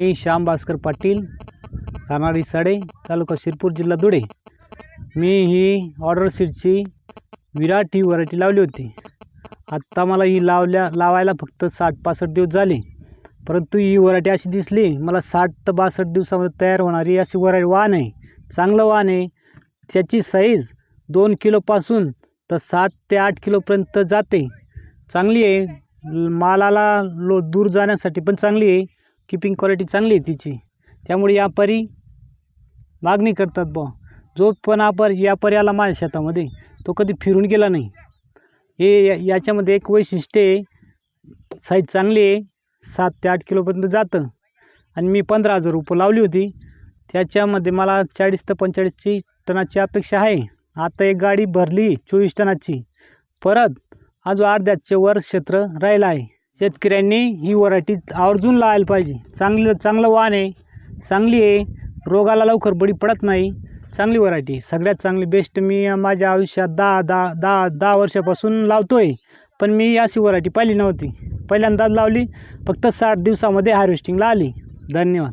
मी श्याम भास्कर पाटील राहणारी साडे तालुका शिरपूर जिल्हा धुळे. मी ही ऑर्डर सीटची विराट ही व्हरायटी लावली होती. आत्ता मला ही लावल्या लावायला फक्त साठ पासष्ट दिवस झाले. परंतु ही व्हरायटी अशी दिसली मला साठ ते बासष्ट दिवसामध्ये तयार होणारी अशी वरायटी वाहन आहे. चांगलं वाहन आहे. त्याची साईज दोन किलोपासून तर सात ते आठ किलोपर्यंत जाते. चांगली आहे. मालाला लो दूर जाण्यासाठी पण चांगली आहे. किपिंग क्वालिटी चांगली आहे तिची. त्यामुळे व्यापारी मागणी करतात बुवा. जो पण आपण व्यापारी आला माझ्या शेतामध्ये तो कधी फिरून गेला नाही. हे या- याच्यामध्ये एक वैशिष्ट्य आहे साईज चांगली आहे सात ते आठ किलोपर्यंत जातं. आणि मी पंधरा हजार रुपये लावली होती. त्याच्यामध्ये मला चाळीस ते पंचेचाळीसची टनाची अपेक्षा आहे. आता एक गाडी भरली चोवीस टनाची. परत अजून अर्ध्याचे वर क्षेत्र राहिलं आहे. शेतकऱ्यांनी ही वरायटी आवर्जून लावायला पाहिजे. चांगलं चांगलं वाहन आहे चांगली आहे रोगाला लवकर बळी पडत नाही. चांगली व्हरायटी सगळ्यात चांगली बेस्ट मी माझ्या आयुष्यात दहा दहा दहा दहा वर्षापासून लावतो आहे पण मी अशी वरायटी पाहिली नव्हती. पहिल्यांदाच लावली फक्त साठ दिवसामध्ये हार्वेस्टिंगला आली. धन्यवाद.